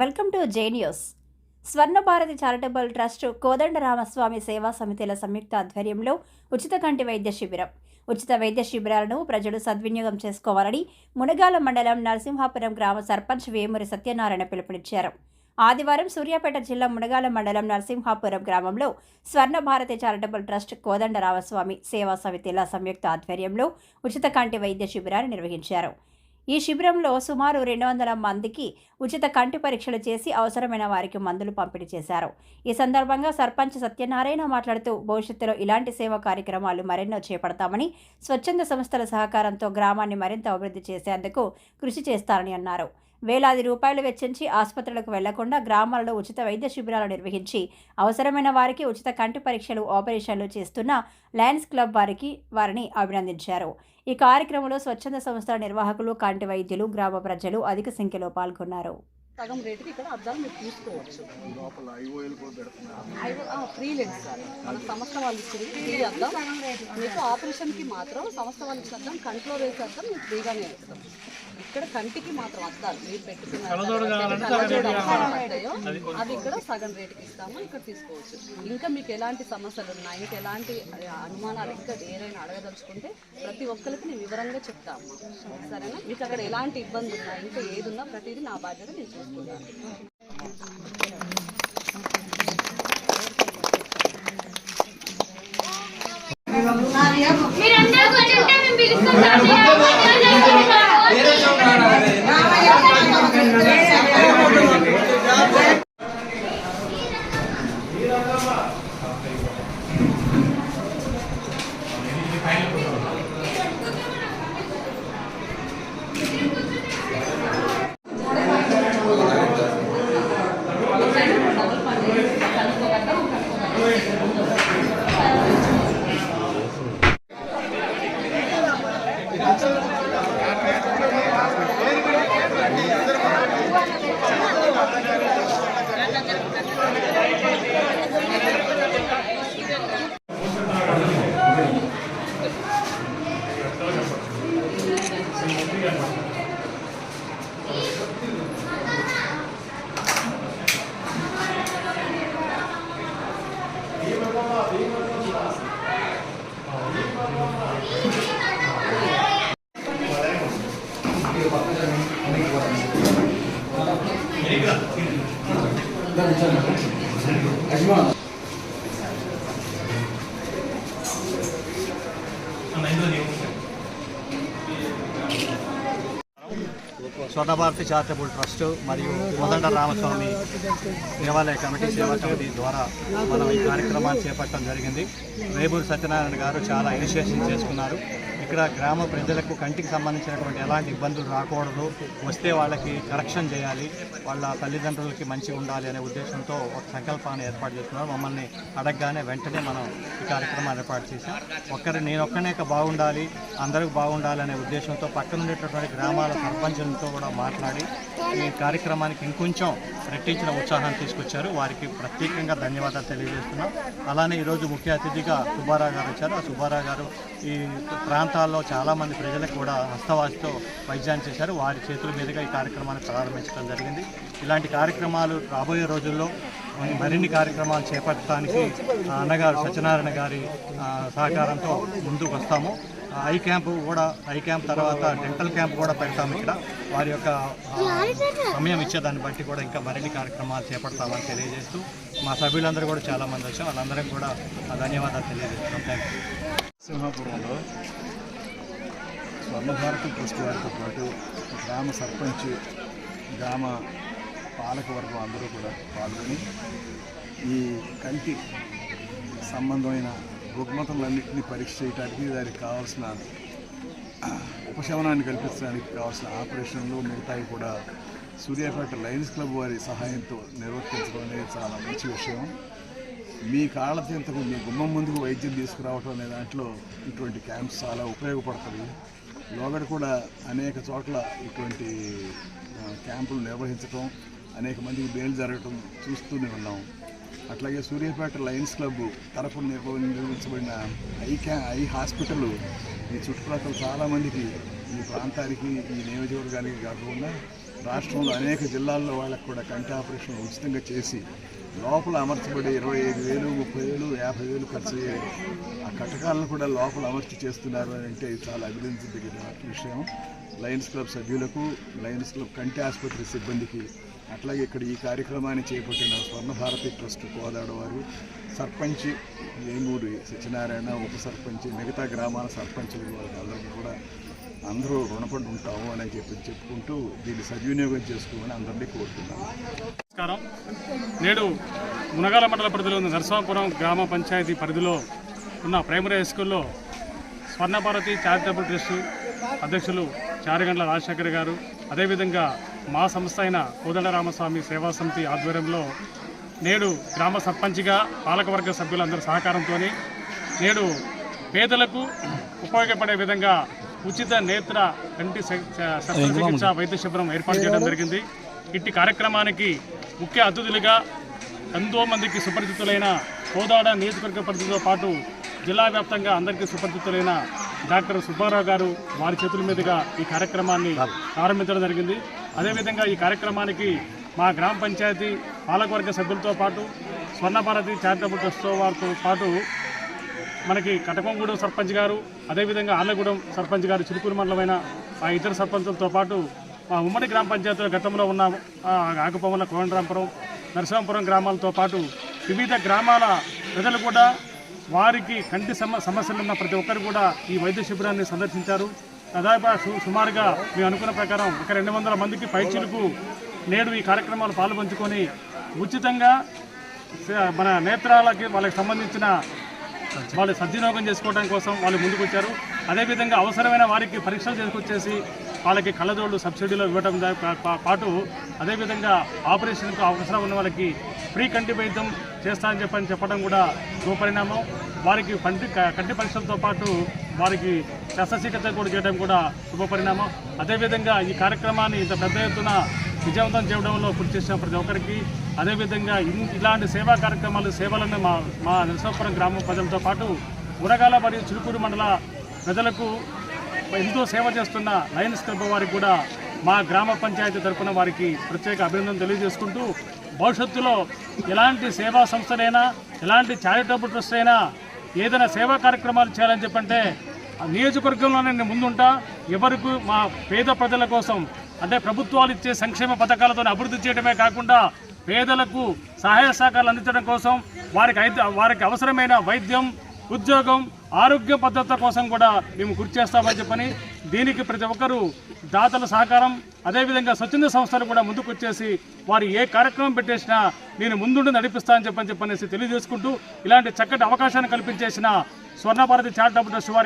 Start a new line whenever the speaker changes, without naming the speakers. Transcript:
Welcome to J news. Swarna Bharati charitable trust Kodandaramaswamy Seva సమితిల సంయుక్త ఆధ్వర్యంలో ఉచిత కంటి వైద్య శిబిరం. ఉచిత వైద్య శిబిరాలను ప్రజలు సద్వినియోగం చేసుకోవాలని మునగాల మండలం నరసింహాపురం గ్రామ సర్పంచ్ వేమూరి సత్యనారాయణ పిలుపునిచ్చారు. ఆదివారం సూర్యాపేట జిల్లా మునగాల మండలం నరసింహాపురం గ్రామంలో స్వర్ణ భారతి చారిటబుల్ ట్రస్ట్ కోదండరామస్వామి సేవా సమితిల సంయుక్త ఆధ్వర్యంలో ఉచిత కంటి వైద్య శిబిరాన్ని నిర్వహించారు. ఈ శిబిరంలో సుమారు రెండు వందల మందికి ఉచిత కంటి పరీక్షలు చేసి అవసరమైన వారికి మందులు పంపిణీ చేశారు. ఈ సందర్భంగా సర్పంచ్ సత్యనారాయణ మాట్లాడుతూ భవిష్యత్తులో ఇలాంటి సేవా కార్యక్రమాలు మరెన్నో చేపడతామని స్వచ్ఛంద సంస్థల సహకారంతో గ్రామాన్ని మరింత అభివృద్ధి చేసేందుకు కృషి చేస్తారని అన్నారు. వేలాది రూపాయలు వెచ్చించి ఆసుపత్రులకు వెళ్ళకుండా గ్రామాలలో ఉచిత వైద్య శిబిరాలు నిర్వహించి అవసరమైన వారికి ఉచిత కంటి పరీక్షలు ఆపరేషన్లు చేస్తున్న లయన్స్ క్లబ్ వారికి వారిని అభినందించారు. ఈ కార్యక్రమంలో స్వచ్ఛంద సంస్థల నిర్వాహకులు కంటి వైద్యులు గ్రామ ప్రజలు అధిక సంఖ్యలో పాల్గొన్నారు.
సగం రేటుకి ఇక్కడ అద్దాలు మీరు తీసుకోవచ్చు.
లోపల ఐఓఎల్ కూడా పెడుతున్నారు.
ఐదు- ఆ, ఫ్రీ లేదు సార్. మన సంస్థ వాళ్ళు ఇచ్చింది ఫ్రీ అద్దం. మీకు ఆపరేషన్కి మాత్రం సంస్థ వాళ్ళు ఇచ్చిన అద్దం కంట్లో వేసే అద్దం మీకు ఫ్రీగానే ఇస్తాం. ఇక్కడ కంటికి మాత్రం అద్దాలు మీరు పెట్టుకున్న కళ్ళజోడు అద్దాలు పడతాయో అవి ఇక్కడ సగం రేటుకి ఇస్తాము ఇక్కడ తీసుకోవచ్చు. ఇంకా మీకు ఎలాంటి సమస్యలు ఉన్నాయి ఇంకా ఎలాంటి అనుమానాలు ఇంకా ఏదైనా అడగదలుచుకుంటే ప్రతి ఒక్కరికి నేను వివరంగా చెప్తాము సరేనా? మీకు అక్కడ ఎలాంటి ఇబ్బంది ఉన్నా ఇంకా ఏది ఉన్నా ప్రతిదీ నా బాధ్యత నేను చూసుకుంటాను.
మీరందరూ కొంచెం
స్వర్ణభారతి చారిటబుల్ ట్రస్ట్ మరియు మొదట రామస్వామి దేవాలయ కమిటీ సేవా కమిటీ ద్వారా మనం ఈ కార్యక్రమాన్ని చేపట్టడం జరిగింది. రేబూరి సత్యనారాయణ గారు చాలా ఇనిషియేషన్ చేసుకున్నారు. ఇక్కడ గ్రామ ప్రజలకు కంటికి సంబంధించినటువంటి ఎలాంటి ఇబ్బందులు రాకూడదు. వస్తే వాళ్ళకి కరెక్షన్ చేయాలి. వాళ్ళ తల్లిదండ్రులకి మంచిగా ఉండాలి అనే ఉద్దేశంతో ఒక సంకల్పాన్ని ఏర్పాటు చేసుకున్నారు మమ్మల్ని అడగగానే వెంటనే మనం ఈ కార్యక్రమాన్ని ఏర్పాటు చేశాం. ఒక్కరి నేను ఒక్కనే బాగుండాలి అందరికి బాగుండాలి అనే ఉద్దేశంతో పక్కన ఉండేటటువంటి గ్రామాల సర్పంచులతో కూడా మాట్లాడి ఈ కార్యక్రమానికి ఇంకొంచెం రెట్టించిన ఉత్సాహాన్ని తీసుకొచ్చారు. వారికి ప్రత్యేకంగా ధన్యవాదాలు తెలియజేస్తున్నాం. అలానే ఈరోజు ముఖ్య అతిథిగా సుబ్బారావు గారు వచ్చారు. ఆ సుబ్బారావు గారు ఈ ప్రాంతాల్లో చాలామంది ప్రజలకు కూడా హస్తవాసితో వైద్యాన్ని చేశారు. వారి చేతుల మీదుగా ఈ కార్యక్రమాన్ని ప్రారంభించడం జరిగింది. ఇలాంటి కార్యక్రమాలు రాబోయే రోజుల్లో మరిన్ని కార్యక్రమాలు చేపట్టడానికి అన్నగారు సత్యనారాయణ గారి సహకారంతో ముందుకు వస్తాము. ఐ క్యాంపు కూడా ఐ క్యాంప్ తర్వాత డెంటల్ క్యాంప్ కూడా పెడతాము ఇక్కడ. వారి యొక్క సమయం సమయం ఇచ్చేదాన్ని బట్టి కూడా ఇంకా మరిన్ని కార్యక్రమాలు చేపడతామని తెలియజేస్తూ మా సభ్యులందరూ కూడా చాలామంది వచ్చాం వాళ్ళందరికీ కూడా ధన్యవాదాలు తెలియజేస్తున్నాం. థ్యాంక్ యూ
సింహాపురంలో స్వర్ణభారతి ట్రస్ట్ వారితో పాటు గ్రామ సర్పంచ్ గ్రామ పాలకవర్గం అందరూ కూడా పాల్గొని ఈ కంటి సంబంధమైన రుగ్మతలన్నింటినీ పరీక్ష చేయడానికి దానికి కావాల్సిన ఉపశమనాన్ని కల్పించడానికి కావాల్సిన ఆపరేషన్లు మిగతాయి కూడా సూర్యాపేట లయన్స్ క్లబ్ వారి సహాయంతో నిర్వర్తించడం అనేది చాలా మంచి విషయం. మీ కాళ్ళ చెంతకు మీ గుమ్మం ముందుకు వైద్యం తీసుకురావటం అనే దాంట్లో ఇటువంటి క్యాంప్స్ చాలా ఉపయోగపడుతుంది లోగడ కూడా అనేక చోట్ల ఇటువంటి క్యాంపులు నిర్వహించటం అనేక మందికి బెయిల్ జరగటం చూస్తూనే ఉన్నాం. అట్లాగే సూర్యాపేట లయన్స్ క్లబ్ తరఫున నిర్వహించబడిన ఐ క్యా ఐ హాస్పిటల్ ఈ చుట్టుప్రక్కల చాలామందికి ఈ ప్రాంతానికి ఈ నియోజకవర్గానికి కాకుండా రాష్ట్రంలో అనేక జిల్లాల్లో వాళ్ళకు కూడా కంటి ఆపరేషన్ ఉచితంగా చేసి లోపల అమర్చబడి ఇరవై ఐదు వేలు ముప్పై వేలు యాభై వేలు ఖర్చు అయ్యే ఆ కటకాలను కూడా లోపల అమర్చి చేస్తున్నారు అని అంటే చాలా అభినందించదగిన విషయం. లయన్స్ క్లబ్ సభ్యులకు లయన్స్ క్లబ్ కంటి ఆసుపత్రి సిబ్బందికి అట్లాగే ఇక్కడ ఈ కార్యక్రమాన్ని చేపట్టిన స్వర్ణ భారతి ట్రస్ట్ కోదాడ వారు సర్పంచ్ వేమూరి సత్యనారాయణ ఉప సర్పంచ్ మిగతా గ్రామాల సర్పంచులు వారికి అందరికీ కూడా అందరూ రుణపడి ఉంటాము అని చెప్పి చెప్పుకుంటూ దీన్ని సద్వినియోగం చేసుకోమని అందరినీ కోరుతున్నాను.
నమస్కారం. నేడు మునగాల మండల పరిధిలో ఉన్న నరసింహపురం గ్రామ పంచాయతీ పరిధిలో ఉన్న ప్రైమరీ హై స్కూల్లో స్వర్ణభారతి చారిటబుల్ ట్రస్ట్ అధ్యక్షులు చారిగండ్ల రాజశేఖర్ గారు అదేవిధంగా మా సంస్థ అయిన కోదండరామస్వామి సేవా సమితి ఆధ్వర్యంలో నేడు గ్రామ సర్పంచ్గా పాలకవర్గ సభ్యులందరి సహకారంతో నేడు పేదలకు ఉపయోగపడే విధంగా ఉచిత నేత్ర కంటి శస్త్రచికిత్స వైద్య శిబిరం ఏర్పాటు చేయడం జరిగింది. ఇట్టి కార్యక్రమానికి ముఖ్య అతిథులుగా ఎంతో మందికి సుపరిచితులైన కోదాడ నియోజకవర్గ పరిధితో పాటు జిల్లా వ్యాప్తంగా అందరికీ సుపరిచితులైన డాక్టర్ సుబ్బారావు గారు వారి చేతుల మీదుగా ఈ కార్యక్రమాన్ని ప్రారంభించడం జరిగింది. అదేవిధంగా ఈ కార్యక్రమానికి మా గ్రామ పంచాయతీ పాలకవర్గ సభ్యులతో పాటు స్వర్ణభారతి చారిటబుల్ ట్రస్ట్ వారితో పాటు మనకి కటకంగూడెం సర్పంచ్ గారు అదేవిధంగా ఆర్లగూడెం సర్పంచ్ గారు చిలుకూరు మండలమైన ఆ ఇతర సర్పంచులతో పాటు మా ఉమ్మడి గ్రామ పంచాయతీలో గతంలో ఉన్న ఆ, ఆకుపమ్మల కోదండరాంపురం నరసింహపురం గ్రామాలతో పాటు వివిధ గ్రామాల ప్రజలు కూడా వారికి కంటి సమ సమస్యలు ఉన్న ప్రతి ఒక్కరు కూడా ఈ వైద్య శిబిరాన్ని సందర్శించారు. దాదాపు సు- సుమారుగా మేము అనుకున్న ప్రకారం ఒక రెండు వందల మందికి పైచీలకు నేడు ఈ కార్యక్రమాలు పాల్పంచుకొని ఉచితంగా మన నేత్రాలకి వాళ్ళకి సంబంధించిన వాళ్ళు సద్వినియోగం చేసుకోవడం కోసం వాళ్ళు ముందుకు వచ్చారు. అదేవిధంగా అవసరమైన వారికి పరీక్షలు చేసుకొచ్చేసి వాళ్ళకి కళ్ళజోళ్ళు సబ్సిడీలో ఇవ్వడం పా- పాటు అదేవిధంగా ఆపరేషన్కు అవసరం ఉన్న వాళ్ళకి ఫ్రీ కంటి వైద్యం చేస్తానని చెప్పని చెప్పడం కూడా శుభపరిణామం వారికి పంటి కంటి పరీక్షలతో పాటు వారికి శస్త్రచికిత్స కూడా చేయడం కూడా శుభపరిణామం. అదేవిధంగా ఈ కార్యక్రమాన్ని ఇంత పెద్ద ఎత్తున విజయవంతం చేయడంలో కృషి చేసిన ప్రతి ఒక్కరికి. అదేవిధంగా ఇలాంటి సేవా కార్యక్రమాలు సేవలను మా మా నరసాపురం గ్రామ ప్రజలతో పాటు ఉరగాల మరియు చిలుకూరు మండల ప్రజలకు ఎంతో సేవ చేస్తున్న లయన్స్ క్లబ్ వారికి కూడా మా గ్రామ పంచాయతీ తరఫున వారికి ప్రత్యేక అభినందన తెలియజేసుకుంటూ భవిష్యత్తులో ఎలాంటి సేవా సంస్థలైనా ఎలాంటి చారిటబుల్ ట్రస్ట్ అయినా ఏదైనా సేవా కార్యక్రమాలు చేయాలని చెప్పంటే నియోజకవర్గంలో నేను ముందుంటా. ఎవరికి మా పేద ప్రజల కోసం అంటే ప్రభుత్వాలు ఇచ్చే సంక్షేమ పథకాలతో అభివృద్ధి చేయడమే కాకుండా పేదలకు సహాయ సహకారాలు అందించడం కోసం వారికి వారికి అవసరమైన వైద్యం ఉద్యోగం ఆరోగ్య పద్ధతుల కోసం కూడా మేము కృషి చేస్తామని చెప్పని దీనికి ప్రతి ఒక్కరూ దాతల సహకారం అదేవిధంగా స్వచ్ఛంద సంస్థలు కూడా ముందుకు వచ్చేసి వారు ఏ కార్యక్రమం పెట్టేసినా నేను ముందుండి నడిపిస్తానని చెప్పని చెప్పనేసి తెలియజేసుకుంటూ ఇలాంటి చక్కటి అవకాశాన్ని కల్పించేసిన స్వర్ణభారతి చారిటబుల్ ట్రస్ట్ వారికి